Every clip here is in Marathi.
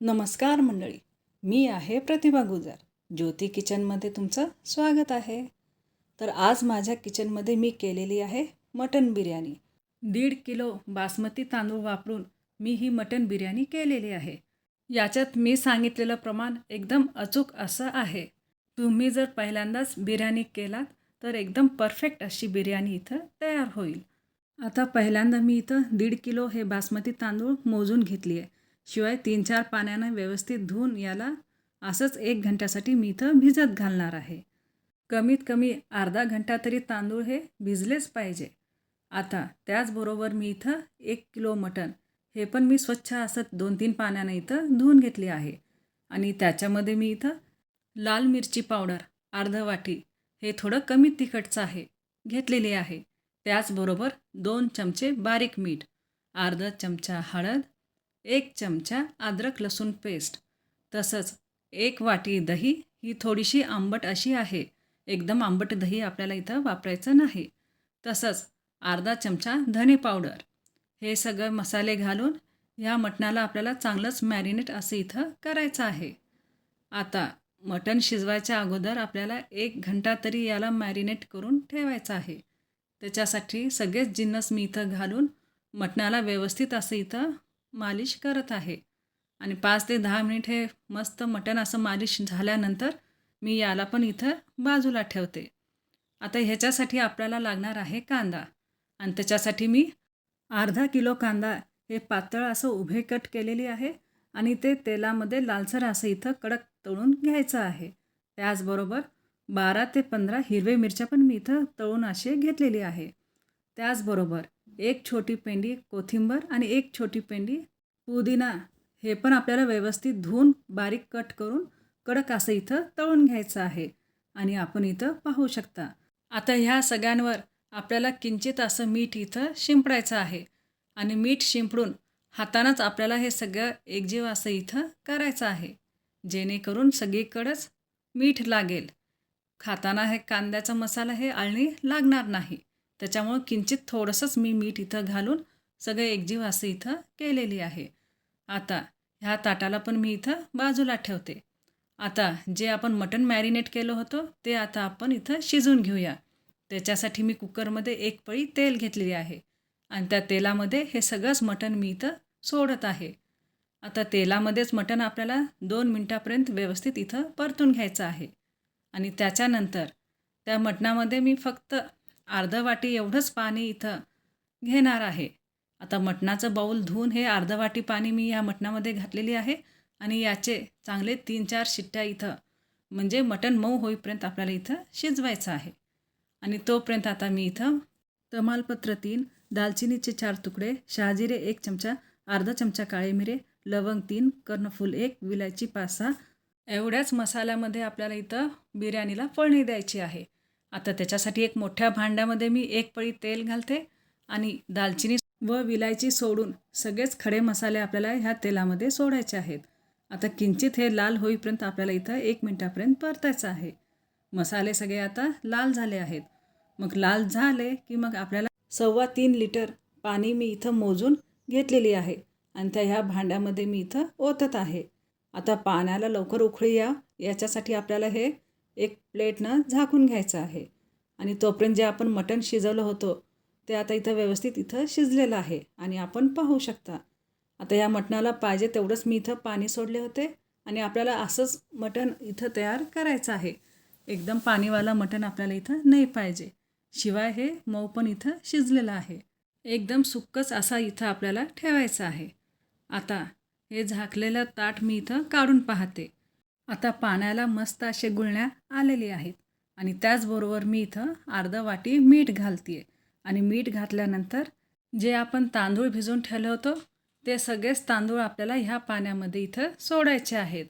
नमस्कार मंडळी मी आहे प्रतिभा गुजर. ज्योती किचनमध्ये तुमचं स्वागत आहे. तर आज माझ्या किचनमध्ये मी केलेली आहे मटन बिर्याणी. दीड किलो बासमती तांदूळ वापरून मी ही मटन बिर्याणी केलेली आहे. याच्यात मी सांगितलेलं प्रमाण एकदम अचूक असं आहे. तुम्ही जर पहिल्यांदाच बिर्याणी केलात तर एकदम परफेक्ट अशी बिर्याणी इथं तयार होईल. आता पहिल्यांदा मी इथं दीड किलो हे बासमती तांदूळ मोजून घेतली आहे. शिवाय तीन चार पाण्यानं व्यवस्थित धुवून याला असंच एक घंट्यासाठी मी इथं भिजत घालणार आहे. कमीत कमी अर्धा घंटा तरी तांदूळ हे भिजलेच पाहिजे. आता त्याचबरोबर मी इथं एक किलो मटण हे पण मी स्वच्छ असं दोन तीन पाण्यानं इथं धुवून घेतली आहे. आणि त्याच्यामध्ये मी इथं लाल मिरची पावडर अर्ध वाटी हे थोडं कमी तिखटचं आहे घेतलेली आहे. त्याचबरोबर दोन चमचे बारीक मीठ अर्धा चमचा हळद एक चमचा अद्रक लसूण पेस्ट तसंच एक वाटी दही. ही थोडीशी आंबट अशी आहे. एकदम आंबट दही आपल्याला इथं वापरायचं नाही. तसंच अर्धा चमचा धने पावडर हे सगळं मसाले घालून ह्या मटणाला आपल्याला चांगलंच मॅरिनेट असं इथं करायचं आहे. आता मटण शिजवायच्या अगोदर आपल्याला एक घंटा तरी याला मॅरिनेट करून ठेवायचं आहे. त्याच्यासाठी सगळेच जिन्नस मी इथं घालून मटणाला व्यवस्थित असं इथं मालिश करत आहे. आणि पाच ते दहा मिनिट हे मस्त मटण असं मालिश झाल्यानंतर मी याला पण इथं बाजूला ठेवते. आता ह्याच्यासाठी आपल्याला लागणार आहे कांदा. आणि त्याच्यासाठी मी अर्धा किलो कांदा हे पातळ असं उभे कट केलेली आहे. आणि ते तेलामध्ये लालसर असं इथं कडक तळून घ्यायचं आहे. त्याचबरोबर बारा ते पंधरा हिरवे मिरच्या पण मी इथं तळून असे घेतलेली आहे. त्याचबरोबर एक छोटी पेंडी कोथिंबर आणि एक छोटी पेंडी पुदिना हे पण आपल्याला व्यवस्थित धुवून बारीक कट करून कडक असं इथं तळून घ्यायचं आहे आणि आपण इथं पाहू शकता. आता ह्या सगळ्यांवर आपल्याला किंचित असं मीठ इथं शिंपडायचं आहे आणि मीठ शिंपडून हातानंच आपल्याला हे सगळं एकजीव असं इथं करायचं आहे. जेणेकरून सगळीकडंच मीठ लागेल. खाताना हे कांद्याचा मसाला हे आळणी लागणार नाही. त्याच्यामुळं किंचित थोडंसंच मी मीठ इथं घालून सगळं एकजीव असं इथं केलेली आहे. आता ह्या ताटाला पण मी इथं बाजूला ठेवते. आता जे आपण मटण मॅरिनेट केलं होतं ते आता आपण इथं शिजून घेऊया. त्याच्यासाठी मी कुकरमध्ये एक पळी तेल घेतलेली आहे आणि त्या तेलामध्ये हे सगळंच मटण मी इथं सोडत आहे. आता तेलामध्येच मटण आपल्याला दोन मिनटापर्यंत व्यवस्थित इथं परतून घ्यायचं आहे. आणि त्याच्यानंतर त्या मटणामध्ये मी फक्त अर्धवाटी एवढंच पाणी इथं घेणार आहे. आता मटणाचं बाऊल धुवून हे अर्धवाटी पाणी मी या मटणामध्ये घातलेली आहे आणि याचे चांगले तीन चार शिट्ट्या इथं म्हणजे मटण मऊ होईपर्यंत आपल्याला इथं शिजवायचं आहे. आणि तोपर्यंत आता मी इथं तमालपत्र तीन दालचिनीचे चार तुकडे शहाजिरे एक चमचा अर्धा चमचा काळे मिरे लवंग तीन कर्णफूल एक विलायची पाच सहा एवढ्याच मसाल्यामध्ये आपल्याला इथं बिर्याणीला फळणी द्यायची आहे. आता त्याच्यासाठी एक मोठ्या भांड्यामध्ये मी एक पळी तेल घालते आणि दालचिनी व विलायची सोडून सगळेच खडे मसाले आपल्याला ह्या तेलामध्ये सोडायचे आहेत. आता किंचित हे लाल होईपर्यंत आपल्याला इथं एक मिनटापर्यंत परतायचं आहे. मसाले सगळे आता लाल झाले आहेत. मग लाल झाले की मग आपल्याला सव्वा तीन लिटर पाणी मी इथं मोजून घेतलेली आहे आणि त्या ह्या भांड्यामध्ये मी इथं ओतत आहे. आता पाण्याला लवकर उखळी या. याच्यासाठी आपल्याला हे एक प्लेटनं झाकून घ्यायचं आहे. आणि तोपर्यंत जे आपण मटण शिजवलं होतं ते आता इथं व्यवस्थित इथं शिजलेलं आहे आणि आपण पाहू शकता. आता या मटणाला पाहिजे तेवढंच मी इथं पाणी सोडले होते आणि आपल्याला असंच मटण इथं तयार करायचं आहे. एकदम पाणीवाला मटण आपल्याला इथं नाही पाहिजे. शिवाय हे मऊ पण इथं शिजलेलं आहे. एकदम सुक्कच असा इथं आपल्याला ठेवायचं आहे. आता हे झाकलेलं ताट मी इथं काढून पाहते. आता पाण्याला मस्त असे गुळण्या आलेली आहेत. आणि त्याचबरोबर मी इथं अर्धा वाटी मीठ घालते आहे आणि मीठ घातल्यानंतर जे आपण तांदूळ भिजून ठेवलं होतं ते सगळेच तांदूळ आपल्याला ह्या पाण्यामध्ये इथं सोडायचे आहेत.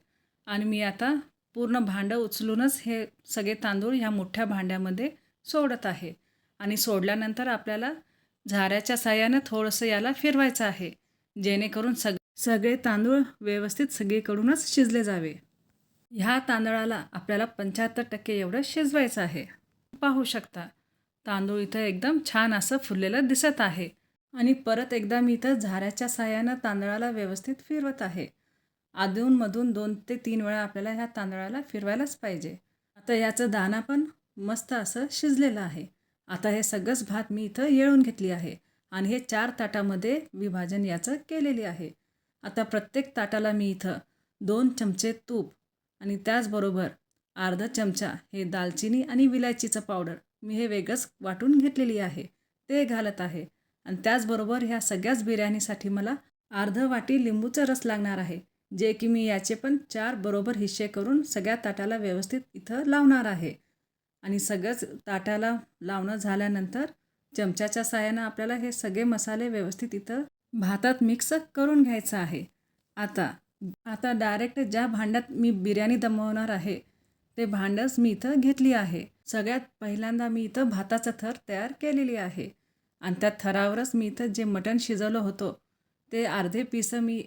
आणि मी आता पूर्ण भांडं उचलूनच हे सगळे तांदूळ ह्या मोठ्या भांड्यामध्ये सोडत आहे. आणि सोडल्यानंतर आपल्याला झाऱ्याच्या साह्यानं थोडंसं याला फिरवायचं आहे जेणेकरून सग सगळे तांदूळ व्यवस्थित सगळीकडूनच शिजले जावे. ह्या तांदळाला आपल्याला पंच्याहत्तर टक्के एवढं शिजवायचं आहे. पाहू शकता तांदूळ इथं एकदम छान असं फुललेलं दिसत आहे आणि परत एकदा मी इथं झाऱ्याच्या साह्यानं तांदळाला व्यवस्थित फिरवत आहे. आधूनमधून दोन ते तीन वेळा आपल्याला ह्या तांदळाला फिरवायलाच पाहिजे. आता याचं दाणा पण मस्त असं शिजलेलं आहे. आता हे सगळंच भात मी इथं येळून घेतली आहे आणि हे चार ताटामध्ये विभाजन याचं केलेली आहे. आता प्रत्येक ताटाला मी इथं दोन चमचे तूप आणि त्याचबरोबर अर्धा चमचा हे दालचिनी आणि विलायचीचं पावडर मी हे वेगळंच वाटून घेतलेली आहे ते घालत आहे. आणि त्याचबरोबर ह्या सगळ्याच बिर्याणीसाठी मला अर्ध वाटी लिंबूचा रस लागणार आहे जे की मी याचे पण चार बरोबर हिस्से करून सगळ्या ताटाला व्यवस्थित इथं लावणार आहे. आणि सगळंच ताटाला लावणं झाल्यानंतर चमच्याच्या साहाय्यानं आपल्याला हे सगळे मसाले व्यवस्थित इथं भातात मिक्स करून घ्यायचं आहे. आता आता डायरेक्ट ज्या भांड्यात मी बिर्याणी दमवणार आहे ते भांडंच मी इथं घेतली आहे. सगळ्यात पहिल्यांदा मी इथं भाताचं थर तयार केलेली आहे. आणि त्या थरावरच मी इथं जे मटण शिजवलं होतं ते अर्धे पिसं मी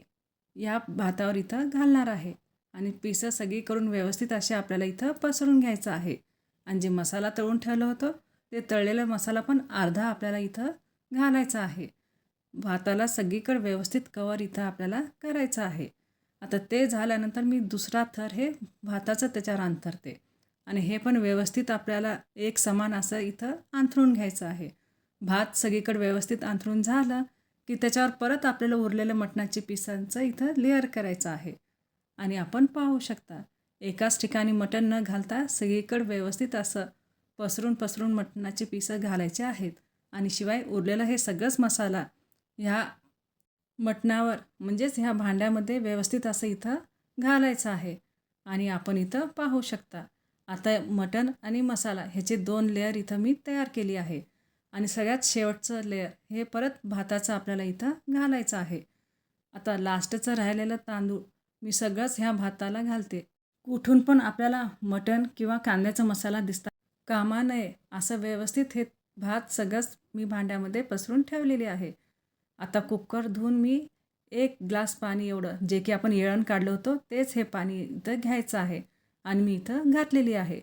या भातावर इथं घालणार आहे. आणि पिसं सगळी करून व्यवस्थित असे आपल्याला इथं पसरून घ्यायचं आहे. आणि जे मसाला तळून ठेवलं होतं ते तळलेला मसाला पण अर्धा आपल्याला इथं घालायचा आहे. भाताला सगळीकडे व्यवस्थित कवर इथं आपल्याला करायचं आहे. आता ते झाल्यानंतर मी दुसरा थर हे भाताचं त्याच्यावर अंतरते. आणि हे पण व्यवस्थित आपल्याला एक समान असं इथं अंथरून घ्यायचं आहे. भात सगळीकडे व्यवस्थित अंथरून झालं की त्याच्यावर परत आपल्याला उरलेलं मटणाची पिसांचं इथं लेअर करायचं आहे. आणि आपण पाहू शकता एकाच ठिकाणी मटण न घालता सगळीकडे व्यवस्थित असं पसरून पसरून मटणाचे पिसं घालायचे आहेत. आणि शिवाय उरलेलं हे सगळंच मसाला ह्या मटणावर म्हणजेच ह्या भांड्यामध्ये व्यवस्थित असं इथं घालायचं आहे. आणि आपण इथं पाहू शकता. आता मटण आणि मसाला ह्याचे दोन लेअर इथं मी तयार केली आहे. आणि सगळ्यात शेवटचं लेअर हे परत भाताचं आपल्याला इथं घालायचं आहे. आता लास्टचं राहिलेलं तांदूळ मी सगळंच ह्या भाताला घालते. कुठून पण आपल्याला मटण किंवा कांद्याचा मसाला दिसता कामा नये असं व्यवस्थित हे भात सगळंच मी भांड्यामध्ये पसरून ठेवलेली आहे. आता कुकर धुवून मी एक ग्लास पाणी एवढं जे की आपण येळण काढलं होतं तेच हे पाणी इथं घ्यायचं आहे. आणि मी इथं घातलेली आहे.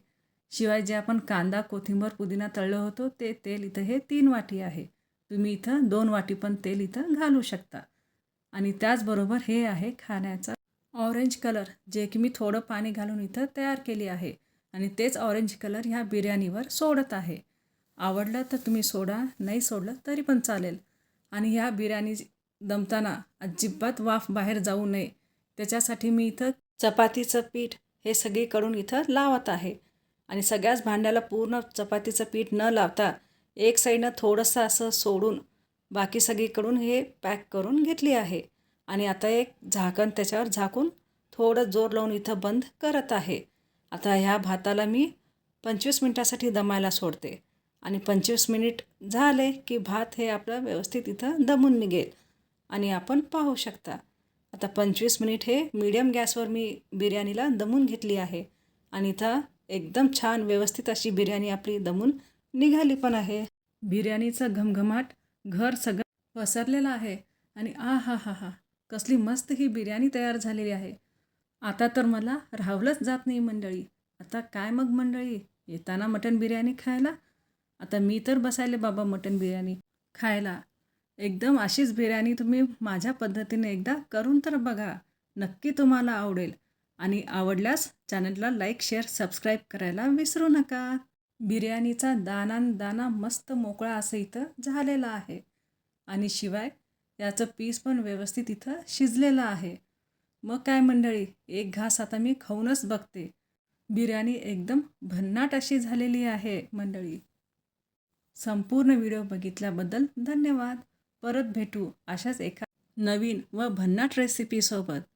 शिवाय जे आपण कांदा कोथिंबर पुदिना तळलं होतं ते तेल इथं हे तीन वाटी आहे. तुम्ही इथं दोन वाटी पण तेल इथं घालू शकता. आणि त्याचबरोबर हे आहे खाण्याचा ऑरेंज कलर जे की मी थोडं पाणी घालून इथं तयार केली आहे. आणि तेच ऑरेंज कलर ह्या बिर्याणीवर सोडत आहे. आवडलं तर तुम्ही सोडा नाही सोडलं तरी पण चालेल. आणि ह्या बिर्याणी दमताना अजिबात वाफ बाहेर जाऊ नये. त्याच्यासाठी मी इथं चपातीचं पीठ हे सगळीकडून इथं लावत आहे. आणि सगळ्याच भांड्याला पूर्ण चपातीचं पीठ न लावता एक साईडनं थोडंसं असं सोडून बाकी सगळीकडून हे पॅक करून घेतली आहे. आणि आता एक झाकण त्याच्यावर झाकून थोडं जोर लावून इथं बंद करत आहे. आता ह्या भाताला मी पंचवीस मिनटासाठी दमायला सोडते. आणि पंचवीस मिनिट झाले की भात हे आपलं व्यवस्थित इथं दमून निघेल. आणि आपण पाहू शकता. आता पंचवीस मिनिट हे मीडियम गॅसवर मी बिर्याणीला दमून घेतली आहे. आणि इथं एकदम छान व्यवस्थित अशी बिर्याणी आपली दमून निघाली पण आहे. बिर्याणीचं घमघमाट घर सगळं पसरलेलं आहे. आणि आ हा हा हा कसली मस्त ही बिर्याणी तयार झालेली आहे. आता तर मला राहवलंच जात नाही मंडळी. आता काय मग मंडळी? येताना मटण बिर्याणी खायला? आता मी तर बसायले बाबा मटण बिर्याणी खायला. एकदम अशीच बिर्याणी तुम्ही माझ्या पद्धतीने एकदा करून तर बघा. नक्की तुम्हाला आवडेल. आणि आवडल्यास चॅनलला लाईक शेअर सबस्क्राईब करायला विसरू नका. बिर्याणीचा दाना दाना मस्त मोकळा असं इथं झालेला आहे. आणि शिवाय याचं पीस पण व्यवस्थित इथं शिजलेलं आहे. मग काय मंडळी एक घास आता मी खाऊनच बघते. बिर्याणी एकदम भन्नाट अशी झालेली आहे मंडळी. संपूर्ण व्हिडिओ बघितल्याबद्दल धन्यवाद. परत भेटू अशाच एका नवीन व भन्नाट रेसिपीसोबत